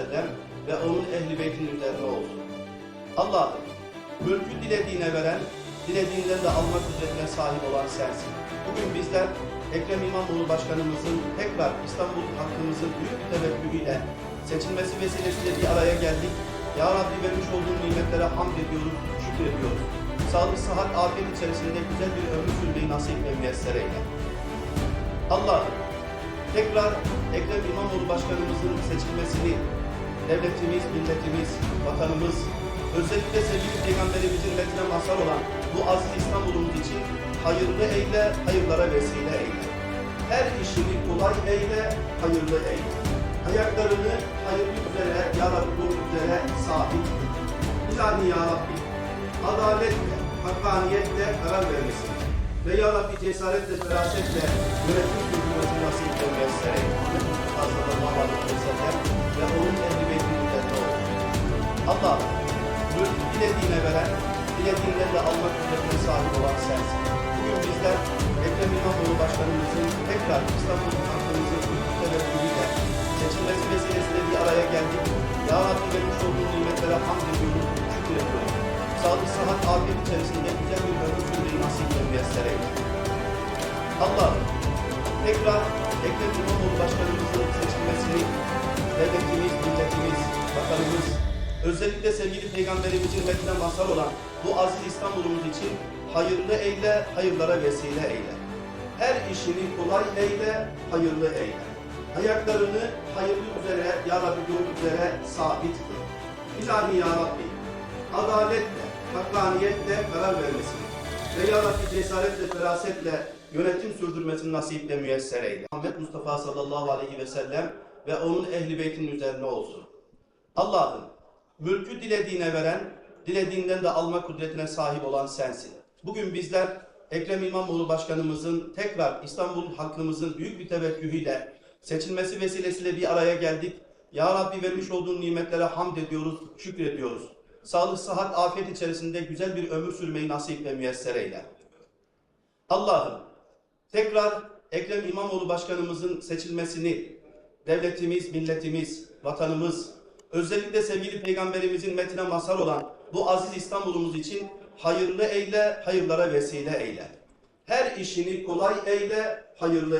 sellem ve onun ehli beytinin üzerine olsun. Allah'ım, mülkü dilediğine veren, dilediğinden de almak üzerine sahip olan sensin. Bugün bizler Ekrem İmamoğlu Başkanımızın tekrar İstanbul halkımızın büyük bir teveccühüyle seçilmesi vesilesiyle bir araya geldik. Ya Rabbi vermiş olduğun nimetlere hamd ediyoruz, şükür ediyoruz. Sağlık, sıhhat, afiyet içerisinde güzel bir ömür sürmeyi nasip ve müyesser eyle. Allah'ım, tekrar Ekrem İmamoğlu Başkanımızın seçilmesini devletimiz, milletimiz, vatanımız, özellikle sevgili Peygamberimizin metne mazhar olan bu aziz İstanbul'umuz için hayırlı eyle, hayırlara vesile eyle. Her işini kolay eyle, hayırlı eyle. Ayaklarını hayırlı üzere, ya üzere sabit kıl. İlahi ya Rabbi, adaletle, hakkaniyetle karar vermesin. Ve ya Rabbi cesaretle, ferasetle yönetim sürdürmesi nasip ve eyle. Mustafa sallallahu veren, dilediğinden de almak üzerine sahip olan sensin. Bugün bizler Ekrem İmamoğlu Başkanımızın tekrar İstanbul halkımızın büyük teveccühüyle seçilmesi vesilesiyle bir araya geldik. Ya Rabbi vermiş olduğun nimetlere hamd ediyoruz, şükür ediyoruz. Sağlık, sıhhat, afiyet içerisinde güzel bir ömür sürmeyi nasip ve müyesser tekrar Ekrem İmamoğlu Başkanımızın seçilmesini devletimiz, milletimiz, vatanımız, özellikle sevgili Peygamberimizin metnine mazhar olan bu aziz İstanbul'umuz için hayırlı eyle, hayırlara vesile eyle. Her işini kolay eyle, hayırlı eyle. Ayaklarını hayırlı üzere, Ya Rabbi yol üzere sabit kıl. İlahi Ya Rabbi, adaletle, hakkaniyetle karar vermesini ve Ya Rabbi cesaretle, ferasetle yönetim sürdürmesini nasip ve müyesser eyle. Muhammed Mustafa sallallahu aleyhi ve sellem ve onun ehli beytinin üzerine olsun. Allah'ım, mülkü dilediğine veren, dilediğinden de alma kudretine sahip olan sensin. Bugün bizler Ekrem İmamoğlu Başkanımızın tekrar İstanbul halkımızın büyük bir teveccühüyle seçilmesi vesilesiyle bir araya geldik. Ya Rabbi vermiş olduğun nimetlere hamd ediyoruz, şükrediyoruz. Sağlık, sıhhat, afiyet içerisinde güzel bir ömür sürmeyi nasip ve müyesser eyle. Allah'ım, tekrar Ekrem İmamoğlu Başkanımızın seçilmesini devletimiz, milletimiz, vatanımız, özellikle sevgili Peygamberimizin metnine mazhar olan bu aziz İstanbul'umuz için hayırlı eyle, hayırlara vesile eyle. Her işini kolay eyle, hayırlı